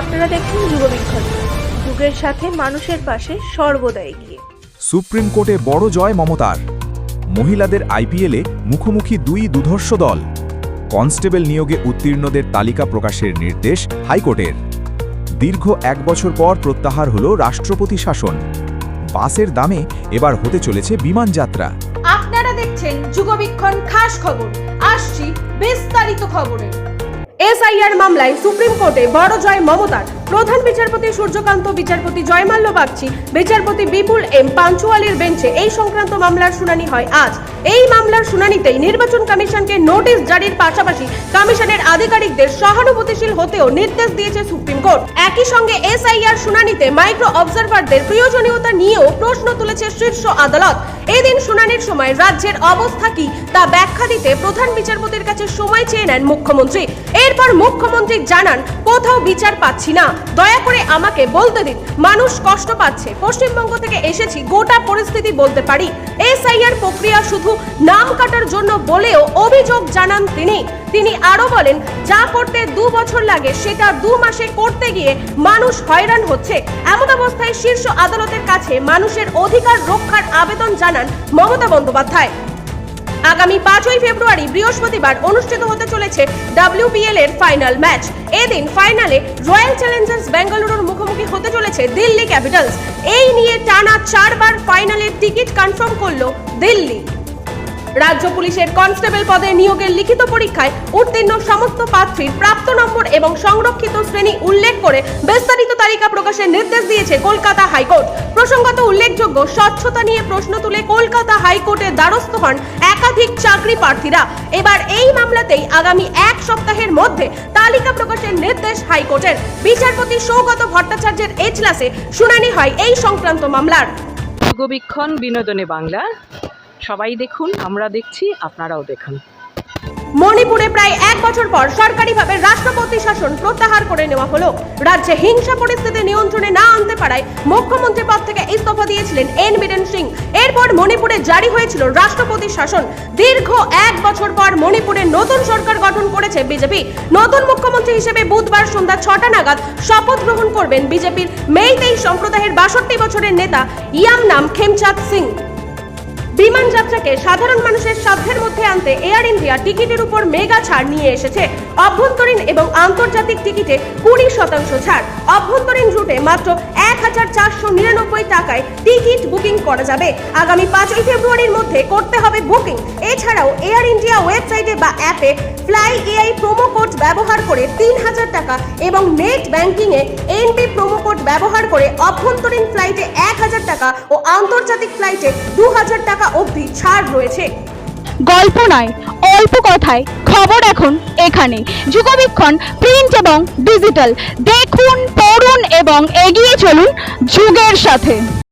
আপনারা দেখছেন যুগবিক্ষণ যুগের সাথে মানুষের পাশে সর্বদা এগিয়ে সুপ্রিম কোর্টে বড় জয় মমতার। মহিলাদের আইপিএলে মুখোমুখি দুই দুধর্ষ দল। কনস্টেবল নিয়োগে উত্তীর্ণদের তালিকা প্রকাশের নির্দেশ হাইকোর্টের। দীর্ঘ এক বছর পর প্রত্যাহার হল রাষ্ট্রপতি শাসন। বাসের দামে এবার হতে চলেছে বিমান যাত্রা। আপনারা দেখছেন যুগবীক্ষণ খাস খবর। আসছি বিস্তারিত খবরে এসআইআর মামলায় সুপ্রিম কোর্টে বড় জয় মমতার। প্রধান বিচারপতি সূর্যকান্ত, বিচারপতি জয়মাল্য বাগচি, বিচারপতি বিপুল এম পাঞ্চুয়ালির বেঞ্চে এই সংক্রান্ত মামলার শুনানি হয় আজ। এই মামলার শুনানিতেই নির্বাচন কমিশনকে নোটিশ জারির পাশাপাশি কমিশনের আধিকারিকদের সহানুভূতিশীল হতেও নির্দেশ দিয়েছে সুপ্রিম কোর্ট। একই সঙ্গে এসআইআর শুনানিতে মাইক্রো অবজারভারদের প্রয়োজনীয়তা নিয়েও প্রশ্ন তুলেছে শীর্ষ আদালত। এদিন শুনানির সময় রাজ্যের অবস্থা কি তা ব্যাখ্যা দিতে প্রধান বিচারপতির কাছে সময় চেয়ে নেন মুখ্যমন্ত্রী। এরপর মুখ্যমন্ত্রী জানান, কোথাও বিচার পাচ্ছি না। দয়া করে আমাকে বলতে দিন। মানুষ কষ্ট পাচ্ছে। পশ্চিমবঙ্গ থেকে এসেছি, গোটা পরিস্থিতি বলতে পারি। এসআইআর প্রক্রিয়া শুধু নাম কাটার জন্য বলেও অভিযোগ জানান তিনি। তিনি আরও বলেন, যা করতে দু বছর লাগে, সেটা দু মাসে করতে গিয়ে মানুষ হয়রান হচ্ছে। এমন অবস্থায় শীর্ষ আদালতের কাছে মানুষের অধিকার রক্ষার আবেদন জানান মমতা বন্দ্যোপাধ্যায়। আগামী পাঁচই ফেব্রুয়ারি বৃহস্পতিবার অনুষ্ঠিত হতে চলেছে ডাব্লিউপিএল এর ফাইনাল ম্যাচ এদিন ফাইনালে রয়্যাল চ্যালেঞ্জার্স বেঙ্গালুরুর মুখোমুখি হতে চলেছে দিল্লি ক্যাপিটালস এই নিয়ে টানা চারবার ফাইনালের টিকিট কনফার্ম করল দিল্লি। রাজ্য পুলিশের কনস্টেবল পদে নিয়োগের লিখিত পরীক্ষায় উত্তীর্ণ সমস্ত প্রার্থীর প্রাপ্ত নম্বর এবং সংরক্ষিত শ্রেণি উল্লেখ করে বিস্তারিত তালিকা প্রকাশের নির্দেশ দিয়েছে কলকাতা হাইকোর্ট। প্রসঙ্গত উল্লেখযোগ্য, স্বচ্ছতা নিয়ে প্রশ্ন তুলে কলকাতা হাইকোর্টের দ্বারস্থ হন একাধিক চাকরি প্রার্থীরা। এবার এই মামলাতেই আগামী এক সপ্তাহের মধ্যে তালিকা প্রকাশের নির্দেশ হাইকোর্টের। বিচারপতি সৌগত ভট্টাচার্যের এজলাসে শুনানি হয় এই সংক্রান্ত মামলার। বিনোদনে বাংলা। সবাই দেখুন, আমরা দেখছি, আপনারাও দেখুন। মণিপুরে প্রায় এক বছর পর সরকারিভাবে রাষ্ট্রপতি শাসন প্রত্যাহার করে নেওয়া হলো। রাজ্যে হিংসা পরিস্থিতি নিয়ন্ত্রণে না আনতে পারায় মুখ্যমন্ত্রী পদ থেকে ইস্তফা দিয়েছিলেন এন বীরেন সিং। এরপর মণিপুরে জারি হয়েছিল রাষ্ট্রপতি শাসন। দীর্ঘ এক বছর পর মণিপুরে নতুন সরকার গঠন করেছে বিজেপি। নতুন মুখ্যমন্ত্রী হিসেবে বুধবার সন্ধ্যা ছটা নাগাদ শপথ গ্রহণ করবেন বিজেপির মেইতেই সম্প্রদায়ের বাষট্টি বছরের নেতা ইয়াম নাম খেমচাঁদ সিং। বিমান যাত্রাকে সাধারণ মানুষের সাধ্যের মধ্যে আনতে এয়ার ইন্ডিয়া টিকিটের উপর মেগা ছাড় নিয়ে এসেছে। অভ্যন্তরীণ এবং আন্তর্জাতিক টিকিটে কুড়ি শতাংশ ছাড়। অভ্যন্তরীণ রুটে মাত্র এক হাজার চারশো নিরানব্বই টাকায় টিকিট বুকিং করা যাবে। আগামী পাঁচই ফেব্রুয়ারির মধ্যে করতে হবে বুকিং। এছাড়াও এয়ার ইন্ডিয়া ওয়েবসাইটে বা অ্যাপে ফ্লাই এআই প্রোমো কোড ব্যবহার করে তিন হাজার টাকা এবং নেট ব্যাংকিংয়ে এনপি প্রোমো ব্যবহার করে অভ্যন্তরীণ ফ্লাইটে এক হাজার টাকা ও আন্তর্জাতিক ফ্লাইটে দু হাজার টাকা অবধি ছাড় রয়েছে। গল্প নয়, অল্প কথায় খবর এখন এখানে। যুগবীক্ষণ প্রিন্ট এবং ডিজিটাল দেখুন, পড়ুন এবং এগিয়ে চলুন যুগের সাথে।